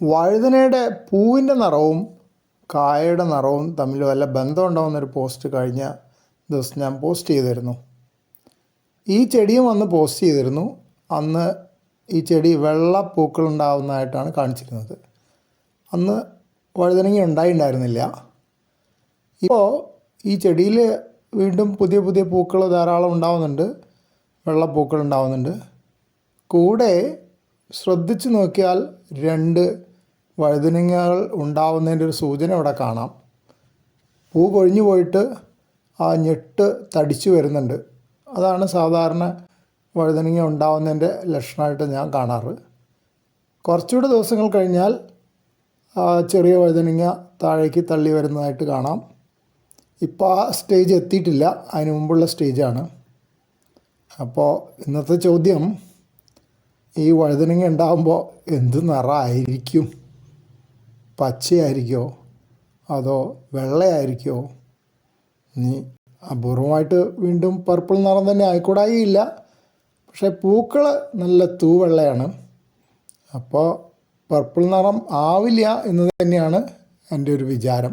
വഴുതനയുടെ പൂവിന്റെ നിറവും കായയുടെ നിറവും തമ്മിൽ വല്ല ബന്ധമുണ്ടാവുന്നൊരു പോസ്റ്റ് കഴിഞ്ഞ ദിവസം ഞാൻ പോസ്റ്റ് ചെയ്തിരുന്നു. ഈ ചെടിയും അന്ന് പോസ്റ്റ് ചെയ്തിരുന്നു. അന്ന് ഈ ചെടി വെള്ള പൂക്കൾ ഉണ്ടാവുന്നതായിട്ടാണ് കാണിച്ചിരുന്നത്. അന്ന് വഴുതനങ്ങ ഉണ്ടായിട്ടുണ്ടായിരുന്നില്ല ഇപ്പോൾ ഈ ചെടിയിൽ വീണ്ടും പുതിയ പുതിയ പൂക്കൾ ധാരാളം ഉണ്ടാവുന്നുണ്ട്. വെള്ളപ്പൂക്കൾ ഉണ്ടാവുന്നുണ്ട് കൂടെ ശ്രദ്ധിച്ചു നോക്കിയാൽ രണ്ട് വഴുതനങ്ങകൾ ഉണ്ടാവുന്നതിന്റെ ഒരു സൂചന ഇവിടെ കാണാം. പൂ കൊഴിഞ്ഞു പോയിട്ട് ആ ഞെട്ട് തടിച്ചു വരുന്നുണ്ട്. അതാണ് സാധാരണ വഴുതനങ്ങ ഉണ്ടാവുന്നതിന്റെ ലക്ഷണമായിട്ട് ഞാൻ കാണാറ്. കുറച്ചുകൂടെ ദിവസങ്ങൾ കഴിഞ്ഞാൽ ചെറിയ വഴുതനങ്ങ താഴേക്ക് തള്ളി വരുന്നതായിട്ട് കാണാം. ഇപ്പോൾ ആ സ്റ്റേജ് എത്തിയിട്ടില്ല. അതിന് മുമ്പുള്ള സ്റ്റേജാണ്. അപ്പോൾ ഇന്നത്തെ ചോദ്യം ഈ വഴുതനങ്ങ ഉണ്ടാകുമ്പോൾ എന്ത് നിറമായിരിക്കും പച്ചയായിരിക്കുമോ അതോ വെള്ളയായിരിക്കോ? നീ അപൂർവമായിട്ട് വീണ്ടും പർപ്പിൾ നിറം തന്നെ ആയിക്കൂടായില്ല പക്ഷേ പൂക്കൾ നല്ല തൂവെള്ളയാണ്. അപ്പോൾ പർപ്പിൾ നിറം ആവില്ല എന്ന് തന്നെയാണ് എന്റെ ഒരു വിചാരം.